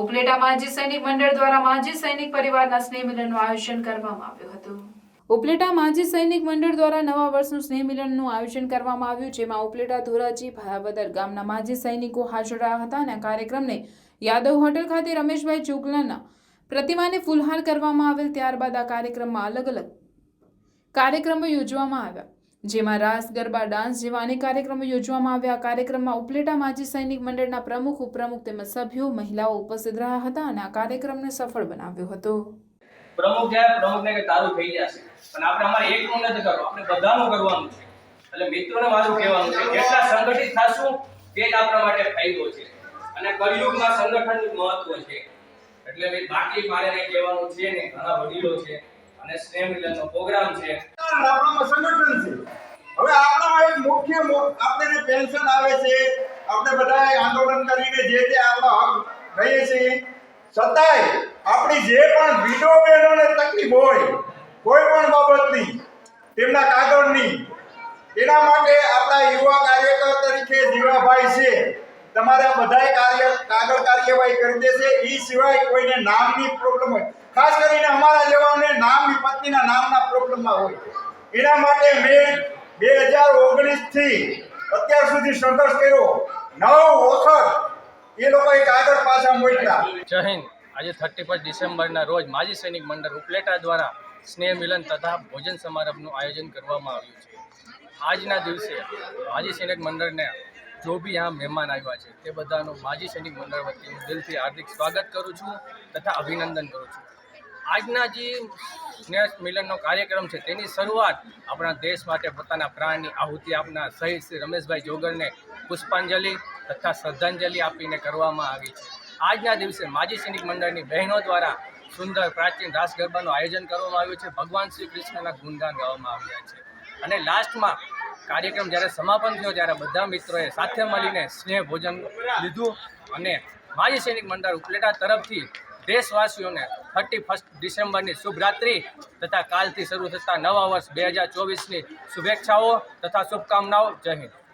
ઉપલેટા માજી સૈનિક મંડળ દ્વારા માજી સૈનિક પરિવારના સ્નેહ મિલનનું આયોજન કરવામાં આવ્યું હતું. ઉપલેટા માજી સૈનિક મંડળ દ્વારા નવા વર્ષનું સ્નેહ મિલનનું આયોજન કરવામાં આવ્યું, જેમાં ઉપલેટા ધોરાજી ભાયાવદર ગામના માજી સૈનિકો હાજર રહ્યા હતા અને કાર્યક્રમને યાદવ હોટલ ખાતે રમેશભાઈ ચુકલાના પ્રતિમાને ફૂલહાર કરવામાં આવેલ, ત્યારબાદ આ કાર્યક્રમમાં અલગ અલગ કાર્યક્રમો યોજવામાં આવ્યા. જેમાં રાસ, ગરબા, ડાન્સ જેવા અનેક કાર્યક્રમો યોજવામાં આવ્યા. આ કાર્યક્રમમાં ઉપલેટા માજી સૈનિક મંડળના પ્રમુખ, ઉપપ્રમુખ તેમજ સભ્યો, મહિલાઓ ઉપસ્થિત રહ્યા હતા અને આ કાર્યક્રમને સફળ બનાવ્યો હતો. પ્રમુખ જાય પ્રમુખને કે તારું થઈ જશે. પણ આપણે અમારે એકનું નથી કરવું આપણે બધાનું કરવાનું છે. એટલે મિત્રોને મારું કહેવાનું છે, જેટલા સંગઠિત થશું, તે જ આપણા માટે ફાયદો છે. અને કળિયુગમાં સંગઠનનું મહત્વ છે. એટલે બાકી મારે કહેવાનું છે ને ઘણા વડીલો છે. અને સ્નેહ મિલનનો પ્રોગ્રામ છે. આપણામાં સંગઠન છે. હવે આપણામાં એક મુખ્ય આપણે પેન્શન આવે છે, આપણે બધા આંદોલન કરીને જે તે આપણો હક લઈએ છીએ. છતાંય આપણી જે પણ વિડો બહેનોને તકલીફ હોય, કોઈ પણ બાબતની, તેમના કાગળની, એના માટે આપણા યુવા કાર્યકર તરીકે જીવાભાઈ છે, તમારા બધાય કાર્ય કાગળ કાર્યવાહી કરી દેશે. એ સિવાય કોઈને નામની પ્રોબ્લેમ હોય ખાસ કરીને અમારા જેવાને નામની નામના પ્રોબ્લેમમાં હોય. એના માટે મેં બે હજાર ઓગણીસથી અત્યાર સુધી સંઘર્ષ કર્યો. નવ વખત એ લોકોએ કાગળ પાછા મોકલ્યા. જય હિન્દ. આજે થર્ટી ફર્સ્ટ ડિસેમ્બરના રોજ માજી સૈનિક મંડળ ઉપલેટા દ્વારા સ્નેહ મિલન તથા ભોજન સમારંભનું આયોજન કરવામાં આવ્યું છે. આજના દિવસે માજી સૈનિક મંડળને જો બી આ મહેમાન આવ્યા છે, તે બધાનું માજી સૈનિક મંડળ વતી દિલથી હાર્દિક સ્વાગત કરું છું તથા અભિનંદન કરું છું. આજના જે સ્નેહ મિલનનો કાર્યક્રમ છે, તેની શરૂઆત આપણા દેશ માટે પોતાના પ્રાણની આહુતિ આપનાર શહીદ શ્રી રમેશભાઈ જોગરને પુષ્પાંજલિ તથા શ્રદ્ધાંજલિ આપીને કરવામાં આવી છે. આજના દિવસે માજી સૈનિક મંડળની બહેનો દ્વારા સુંદર પ્રાચીન રાસ ગરબાનું આયોજન કરવામાં આવ્યું છે. ભગવાન શ્રી કૃષ્ણના ગુણગાન ગાવામાં આવ્યા છે. અને લાસ્ટમાં કાર્યક્રમ જ્યારે સમાપન થયો, ત્યારે બધા મિત્રોએ સાથે મળીને સ્નેહ ભોજન લીધું અને માજી સૈનિક મંડળ ઉપલેટા તરફથી દેશવાસીઓને થર્ટી ફર્સ્ટ ડિસેમ્બરની શુભરાત્રિ તથા કાલથી શરૂ થતા નવા વર્ષ બે હજાર ચોવીસની શુભેચ્છાઓ તથા શુભકામનાઓ. જય હિન્દ.